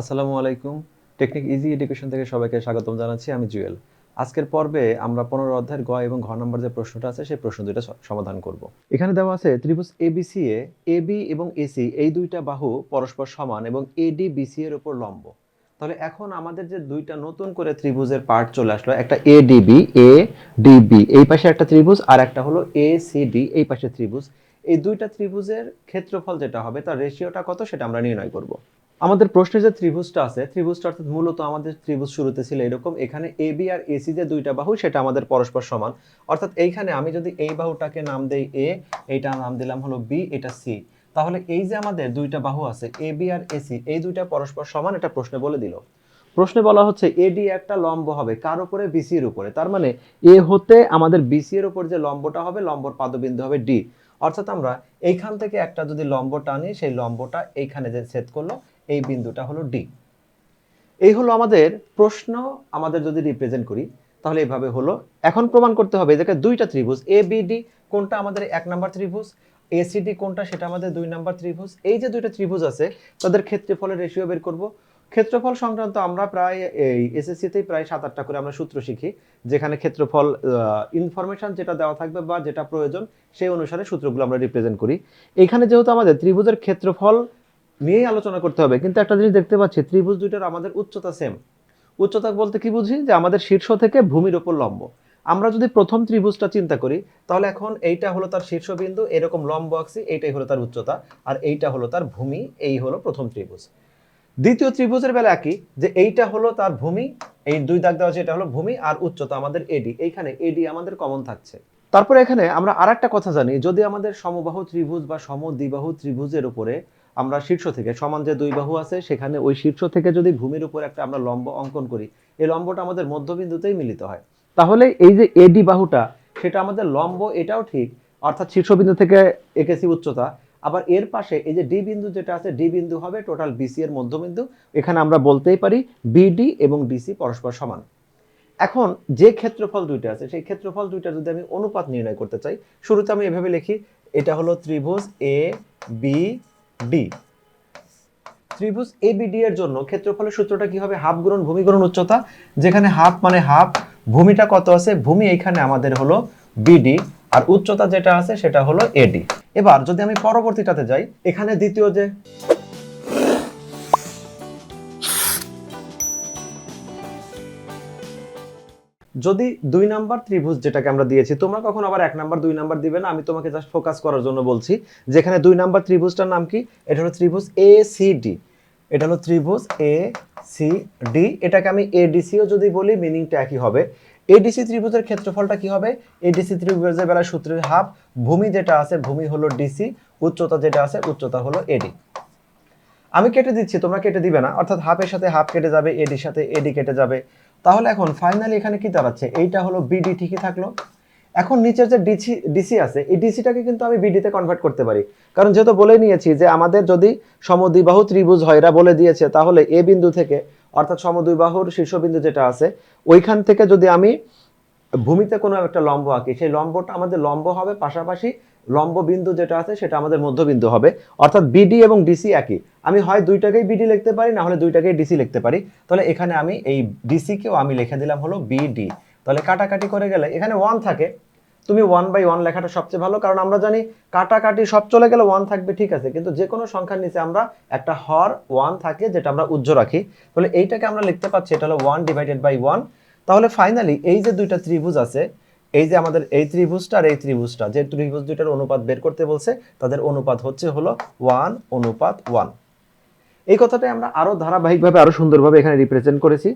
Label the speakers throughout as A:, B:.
A: আসসালামু আলাইকুম। Technique easy education থেকে সবাইকে স্বাগতম জানাচ্ছি, আমি জুয়েল। আজকের পর্বে আমরা পনেরো অধ্যায়ের গ এবং ঘ নম্বর যে প্রশ্নটা আছে, সেই প্রশ্ন দুইটা স- সমাধান করব। এখানে দেওয়া আছে ত্রিভুজ এবিসি এ এবি এবং এসি এই দুইটা বাহু পরস্পর সমান এবং এডি বিসি এর উপর লম্ব। তাহলে এখন আমাদের যে দুইটা নতুন করে ত্রিভুজের পার্ট চলে আসলো, একটা এ ডিবি এ ডিবি এই পাশে একটা ত্রিভুজ আর একটা হলো এ সি ডি এই পাশে ত্রিভুজ। এই দুইটা ত্রিভুজের ক্ষেত্রফল যেটা হবে, তার রেশিওটা কত সেটা আমরা নির্ণয় করব। আমাদের প্রশ্নে যে ত্রিভুজটা আছে, ত্রিভুজটা অর্থাৎ মূলত আমাদের ত্রিভুজ শুরুতে ছিল এরকম। এখানে এ বি আর এসি যে দুইটা বাহু, সেটা আমাদের পরস্পর সমান। অর্থাৎ এইখানে আমি যদি এই বাহুটাকে নাম দেই এ এইটা নাম দিলাম হলো বি এটা সি তাহলে এই যে আমাদের দুইটা বাহু আছে এ বি আর এসি এই দুইটা পরস্পর সমান এটা প্রশ্নে বলে দিল। প্রশ্নে বলা হচ্ছে এডি একটা লম্ব হবে কার উপরে? বিসি এর উপরে। তার মানে এ হতে আমাদের বিসি এর উপর যে লম্বটা হবে, লম্বর পাদবিন্দু হবে ডি অর্থাৎ আমরা এইখান থেকে একটা যদি লম্ব টানি, সেই লম্বটা এইখানে যে ছেদ করল এই বিন্দুটা হলো ডি এই হলো আমাদের প্রশ্ন, আমাদের যদি রিপ্রেজেন্ট করি, তাহলে এইভাবে হলো। এখন প্রমাণ করতে হবে এদেরকে দুইটা ত্রিভুজ এ বি ডি কোনটা আমাদের এক নাম্বার ত্রিভুজ এসিডি কোনটা, সেটা আমাদের দুই নাম্বার ত্রিভুজ। এই যে দুইটা ত্রিভুজ আছে, তাদের ক্ষেত্রফলের রেশিও বের করব। ক্ষেত্রফল সংক্রান্ত আমরা প্রায় এই এসএসসিতেই প্রায় সাত আটটা করে আমরা সূত্র শিখি, যেখানে ক্ষেত্রফল ইনফরমেশন যেটা দেওয়া থাকবে বা যেটা প্রয়োজন, সেই অনুসারে সূত্রগুলো আমরা রিপ্রেজেন্ট করি। এখানে যেহেতু আমাদের ত্রিভুজের ক্ষেত্রফল নিয়েই আলোচনা করতে হবে। কিন্তু একটা জিনিস দেখতে পাচ্ছি, ত্রিভুজ দুইটার আমাদের উচ্চতা সেম উচ্চতা বলতে কি বুঝি? যে আমাদের শীর্ষ থেকে ভূমির ওপর লম্ব। আমরা যদি প্রথম ত্রিভুজটা চিন্তা করি, তাহলে এখন এইটা হলো তার শীর্ষবিন্দু, এরকম লম্ব আঁকছি, এইটাই হলো তার উচ্চতা, আর এইটা হলো তার ভূমি, এই হলো প্রথম ত্রিভুজ। দ্বিতীয় ত্রিভুজের বেলা একই, যে এইটা হলো তার ভূমি, এই দুই দাগ দেওয়া আছে, এটা হলো ভূমি, আর উচ্চতা আমাদের এডি এইখানে এডি আমাদের কমন থাকছে। তারপরে এখানে আমরা আরেকটা কথা জানি, যদি আমাদের সমবাহু ত্রিভুজ বা সমদ্বিবাহু ত্রিভুজের উপরে আমরা শীর্ষ থেকে, সমান যে দুই বাহু আছে, সেখানে ওই শীর্ষ থেকে যদি ভূমির উপর একটা আমরা লম্ব অঙ্কন করি, এই লম্বটা আমাদের মধ্যবিন্দুতেই মিলিত হয়। তাহলে এই যে এডি বাহুটা, সেটা আমাদের লম্ব, এটাও ঠিক, অর্থাৎ শীর্ষবিন্দু থেকে এঁকেছি উচ্চতা, আবার এর পাশে এই যে ডি বিন্দু যেটা আছে, ডি বিন্দু হবে টোটাল বিসি এর মধ্যবিন্দু, এখানে আমরা বলতেই পারি বিডি এবং ডিসি পরস্পর সমান। এখন যে ক্ষেত্রফল দুইটা আছে, সেই ক্ষেত্রফল দুইটা যদি আমি অনুপাত নির্ণয় করতে চাই, শুরুতে আমি এভাবে লিখি, এটা হলো ত্রিভুজ এ বি ডি ত্রিভুজ এ বিডি এর জন্য ক্ষেত্রফলের সূত্রটা কি হবে? হাফ গুণন ভূমি গুণন উচ্চতা, যেখানে হাফ মানে হাফ, ভূমিটা কত আছে? ভূমি এখানে আমাদের হলো বিডি আর উচ্চতা যেটা আছে সেটা হলো এডি এবার যদি আমি পরবর্তীটাতে যাই, এখানে দ্বিতীয় যে যদি দুই নাম্বার ত্রিভুজ যেটাকে আমরা দিয়েছি, তোমরা কখন আবার এক নাম্বার, দুই নাম্বার দিবে না। আমি তোমাকে জাস্ট ফোকাস করার জন্য বলছি, যেখানে দুই নাম্বার ত্রিভুজটার নাম কি? এটা হলো ত্রিভুজ এ সি ডি এটা হলো ত্রিভুজ এ সি ডি এটাকে আমি এডিসিও যদি বলি মিনিংটা একই হবে। এডিসি ত্রিভুজের ক্ষেত্রফলটা কি হবে? এডিসি ত্রিভুজের বেলায় সূত্রের হাফ, ভূমি যেটা আছে, ভূমি হলো ডিসি উচ্চতা যেটা আছে, উচ্চতা হলো এডি আমি কেটে দিচ্ছি, তোমরা কেটে দিবে না। অর্থাৎ হাফের সাথে হাফ কেটে যাবে এডির সাথে এডি কেটে যাবে। তাহলে এখন ফাইনালি এখানে কি দাঁড়াচ্ছে? এইটা হলো বিডি ঠিকই থাকল? এখন নিচের যে ডিসি ডিসি আছে, এই ডিসিটাকে কিন্তু আমি বিডিতে কনভার্ট করতে পারি। কারণ যেহেতু বলে নিয়েছি যে আমাদের যদি সমদ্বিবাহু ত্রিভুজ হয়, এরা বলে দিয়েছে, তাহলে এ বিন্দু থেকে, অর্থাৎ সমদ্বিবাহুর শীর্ষবিন্দু যেটা আছে, ওইখান থেকে যদি আমি ভূমিতে কোনো একটা লম্ব আঁকি, সেই লম্বটা আমাদের লম্ব হবে, পাশাপাশি লম্ব বিন্দু যেটা আছে সেটা আমাদের মধ্যবিন্দু হবে। অর্থাৎ বিডি এবং ডিসি একই। আমি হয় দুইটাকেই বিডি লিখতে পারি, না হলে দুইটাকেই ডিসি লিখতে পারি। তাহলে এখানে আমি এই ডিসিকেও আমি লিখে দিলাম হলো বিডি তাহলে কাটাকাটি করে গেলে এখানে ওয়ান থাকে। তুমি ওয়ান বাই ওয়ান লেখাটা সবচেয়ে ভালো, কারণ আমরা জানি কাটাকাটি সব চলে গেলে ওয়ান থাকবে, ঠিক আছে। কিন্তু যে কোনো সংখ্যার নিচে আমরা একটা হর ওয়ান থাকে যেটা আমরা উজ্জ্ব রাখি। তাহলে এইটাকে আমরা লিখতে পাচ্ছি এটা হলো ওয়ান ডিভাইডেড বাই ওয়ান তাহলে ফাইনালি এই যে দুইটা ত্রিভুজ আছে এই যে আমাদের এই ত্রিভুজটা আর এই ত্রিভুজটা, যে ত্রিভুজ দুইটার অনুপাত বের করতে বলছে, তাদের অনুপাত হচ্ছে হলো ওয়ান অনুপাত ওয়ান। এই কথাটাই আমরা আরও ধারাবাহিকভাবে আরও সুন্দরভাবে এখানে রিপ্রেজেন্ট করেছি।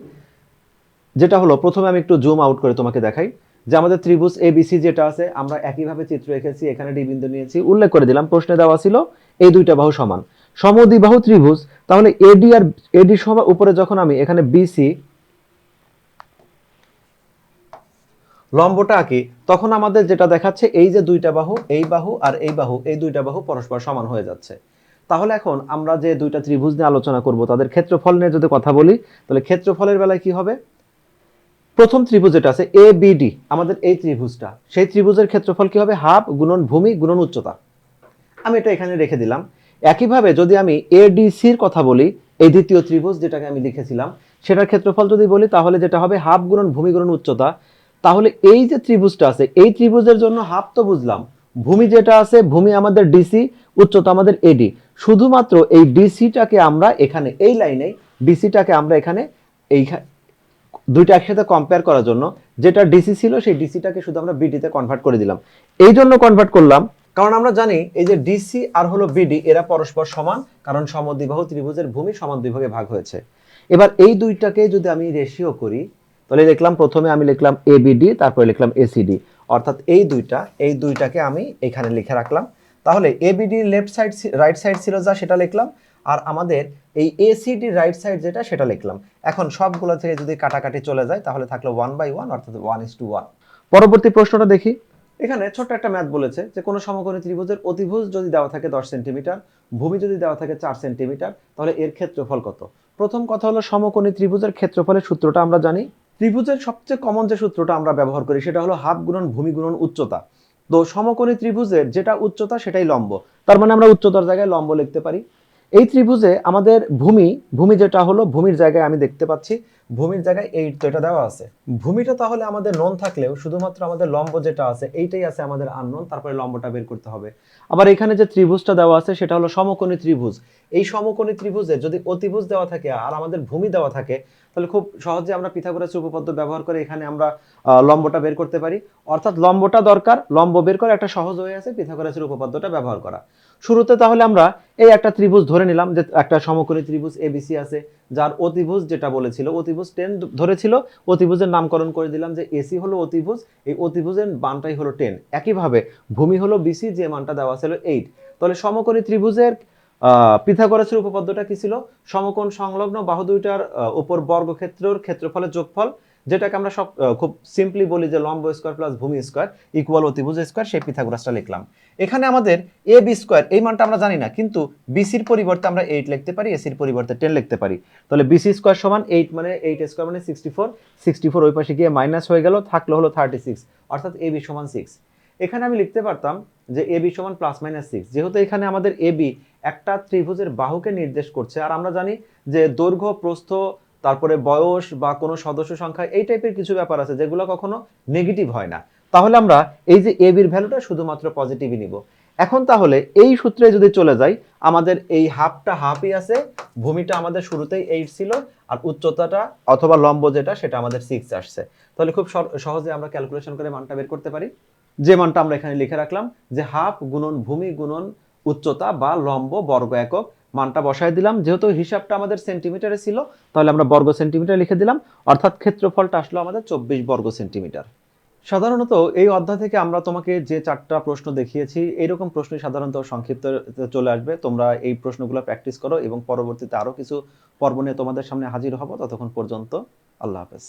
A: যেটা হলো, প্রথমে আমি একটু জুম আউট করে তোমাকে দেখাই। যে আমাদের ত্রিভুজ এ এবিসি যেটা আছে, আমরা একইভাবে চিত্র এঁকেছি, এখানে ডি বিন্দু নিয়েছি। উল্লেখ করে দিলাম, প্রশ্নে দেওয়া ছিল, এই দুইটা বাহু সমান। সমদ্বিবাহু ত্রিভুজ, তাহলে এডি আর এডি সবার উপরে যখন আমি এখানে বিসি লম্বটা আঁকি তখন আমাদের যেটা দেখাচ্ছে, এই যে দুইটা বাহু, এই বাহু আর এই বাহু, এই দুইটা বাহু পরস্পর সমান হয়ে যাচ্ছে। তাহলে এখন আমরা যে দুইটা ত্রিভুজ নিয়ে আলোচনা করব, তাদের ক্ষেত্রফল নিয়ে যদি কথা বলি, তাহলে ক্ষেত্রফলের বেলায় কি হবে? প্রথম ত্রিভুজ যেটা আছে এ বিডি আমাদের এই ত্রিভুজটা, সেই ত্রিভুজের ক্ষেত্রফল কি হবে? হাফ গুণন ভূমি গুণন উচ্চতা। আমি এটা এখানে রেখে দিলাম। একইভাবে যদি আমি এডিসির কথা বলি, এই দ্বিতীয় ত্রিভুজ যেটাকে আমি লিখেছিলাম, সেটার ক্ষেত্রফল যদি বলি, তাহলে যেটা হবে? হাফ গুণন ভূমি গুণন উচ্চতা। তাহলে এই যে ত্রিভুজটা আছে, এই ত্রিভুজের জন্য হাফ তো বুঝলাম। ভূমি যেটা আছে, ভূমি আমাদের ডিসি উচ্চতা আমাদের এডি শুধুমাত্র এই ডিসিটাকে আমরা এখানে, এই লাইনে ডিসিটাকে আমরা এখানে এই দুইটা একসাথে কম্পেয়ার করার জন্য যেটা ডিসি ছিল, সেই ডিসিটাকে শুধু আমরা বিডিতে কনভার্ট করে দিলাম। এই জন্য কনভার্ট করলাম, কারণ আমরা জানি এই যে ডিসি আর হলো বিডি এরা পরস্পর সমান, কারণ সমদ্বিবাহু ত্রিভুজের ভূমি সমান দুই ভাগে ভাগ হয়েছে। এবার এই দুইটাকে যদি আমি রেশিও করি তাহলে লিখলাম প্রথমে আমি লিখলাম এবিডি তারপরে লিখলাম এসিডি অর্থাৎ এই দুইটা, এই দুইটাকে আমি এখানে লিখে রাখলাম। তাহলে ABD left side right side ছিল যা, সেটা লিখলাম। আর আমাদের এই এসিডি রাইট সাইড যেটা, সেটা লিখলাম। এখন সবগুলো থেকে যদি কাটাকাটি চলে যায়, তাহলে থাকল ওয়ান বাই ওয়ান অর্থাৎ ওয়ান ইস টু ওয়ান পরবর্তী প্রশ্নটা দেখি। এখানে ছোট্ট একটা ম্যাথ বলেছে যে, কোনো সমকোণী ত্রিভুজের অতিভুজ যদি দেওয়া থাকে দশ সেন্টিমিটার ভূমি যদি দেওয়া থাকে চার সেন্টিমিটার তাহলে এর ক্ষেত্রফল কত? প্রথম কথা হলো সমকোণী ত্রিভুজের ক্ষেত্রফলের সূত্রটা আমরা জানি। ত্রিভুজের সবচেয়ে কমন যে সূত্রটা আমরা ব্যবহার করি, সেটা হলো হাফ গুণন ভূমি গুণন উচ্চতা। তো সমকোণী ত্রিভুজের যেটা উচ্চতা, সেটাই লম্ব। তার মানে আমরা উচ্চতার জায়গায় লম্ব লিখতে পারি। এই ত্রিভুজে আমাদের ভূমি ভূমি যেটা হলো, ভূমির জায়গায় আমি দেখতে পাচ্ছি। ভূমির জায়গায় এইট তো এটা দেওয়া আছে। ভূমিটা তাহলে আমাদের নন থাকলেও শুধুমাত্র আমাদের লম্ব যেটা আছে, এইটাই আছে আমাদের আননোন তারপরে লম্বটা বের করতে হবে। আবার এখানে যে ত্রিভুজটা দেওয়া আছে, সেটা হলো সমকোণী ত্রিভুজ। এই সমকোণী ত্রিভুজে যদি অতিভুজ দেওয়া থাকে আর আমাদের ভূমি দেওয়া থাকে, তাহলে খুব সহজে আমরা পিথাগোরাস উপপাদ্য ব্যবহার করে এখানে আমরা লম্বটা বের করতে পারি। অর্থাৎ লম্বটা দরকার, লম্ব বের করে একটা সহজ হয়ে আছে পিথাগোরাসের উপপাদ্যটা ব্যবহার করা। শুরুতে তাহলে আমরা এই একটা ত্রিভুজ ধরে নিলাম, যে একটা সমকোণী ত্রিভুজ এবিসি আছে। যার অতিভুজ যেটা বলেছিল, অতিভুজ টেন ধরেছিল, অতিভুজের নামকরণ করে দিলাম যে এসি হলো অতিভুজ, এই অতিভুজের মানটাই হলো টেন একইভাবে ভূমি হলো বিসি যে মানটা দেওয়া ছিল এইট তাহলে সমকোণী ত্রিভুজের পিথাগোরাসের উপপাদ্যটা কি ছিল? সমকোণ সংলগ্ন বাহু দুইটার উপর বর্গক্ষেত্রের ক্ষেত্রফলের যোগফল যেটাকে আমরা সব খুব সিম্পলি বলি যে লম্ব স্কোয়ার প্লাস ভূমি স্কোয়ার ইকুয়াল অতিভুজ স্কোয়ার সেই পিথাগোরাসটা লিখলাম। এখানে আমাদের এ বি স্কোয়ার এই মানটা আমরা জানি না, কিন্তু বিসির পরিবর্তে আমরা এইট লিখতে পারি এসির পরিবর্তে টেন লিখতে পারি। তাহলে বিসি স্কোয়ার সমান এইট মানে এইট স্কোয়ার মানে সিক্সটি ফোর সিক্সটি ফোর ওই পাশে গিয়ে মাইনাস হয়ে গেল, থাকল হলো থার্টি সিক্স অর্থাৎ এ বি সমান সিক্স এখানে আমি লিখতে পারতাম যে এ বি সমান প্লাস মাইনাস সিক্স যেহেতু এখানে আমাদের এ বি একটা ত্রিভুজের বাহুকে নির্দেশ করছে, আর আমরা জানি যে দৈর্ঘ্য, প্রস্থ তারপরে বয়স বা কোনো সদস্য সংখ্যা, এই টাইপের কিছু ব্যাপার আছে যেগুলো কখনো নেগেটিভ হয় না। তাহলে আমরা এই যে এ বির ভ্যালুটা শুধুমাত্র পজিটিভই নিব। এখন তাহলে এই সূত্রে যদি চলে যাই, আমাদের এই হাফটা হাফই আছে, ভূমিটা আমাদের শুরুতেই এইট ছিল, আর উচ্চতাটা অথবা লম্ব যেটা, সেটা আমাদের সিক্স আসছে। তাহলে খুব সহজে আমরা ক্যালকুলেশন করে মানটা বের করতে পারি। যে মানটা আমরা এখানে লিখে রাখলাম, যে হাফ গুণন ভূমি গুণন উচ্চতা বা লম্ব বর্গ একক মানটা বসায় দিলাম। যেহেতু হিসাবটা আমাদের সেন্টিমিটারে ছিল, তাহলে আমরা বর্গ সেন্টিমিটার লিখে দিলাম। অর্থাৎ ক্ষেত্রফলটা আসলো আমাদের চব্বিশ বর্গ সেন্টিমিটার সাধারণত এই অধ্যায় থেকে আমরা তোমাকে যে চারটা প্রশ্ন দেখিয়েছি, এইরকম প্রশ্ন সাধারণত সংক্ষিপ্ত চলে আসবে। তোমরা এই প্রশ্নগুলো প্র্যাকটিস করো এবং পরবর্তীতে আরও কিছু পর্ব নিয়ে তোমাদের সামনে হাজির হব। ততক্ষণ পর্যন্ত আল্লাহ হাফেজ।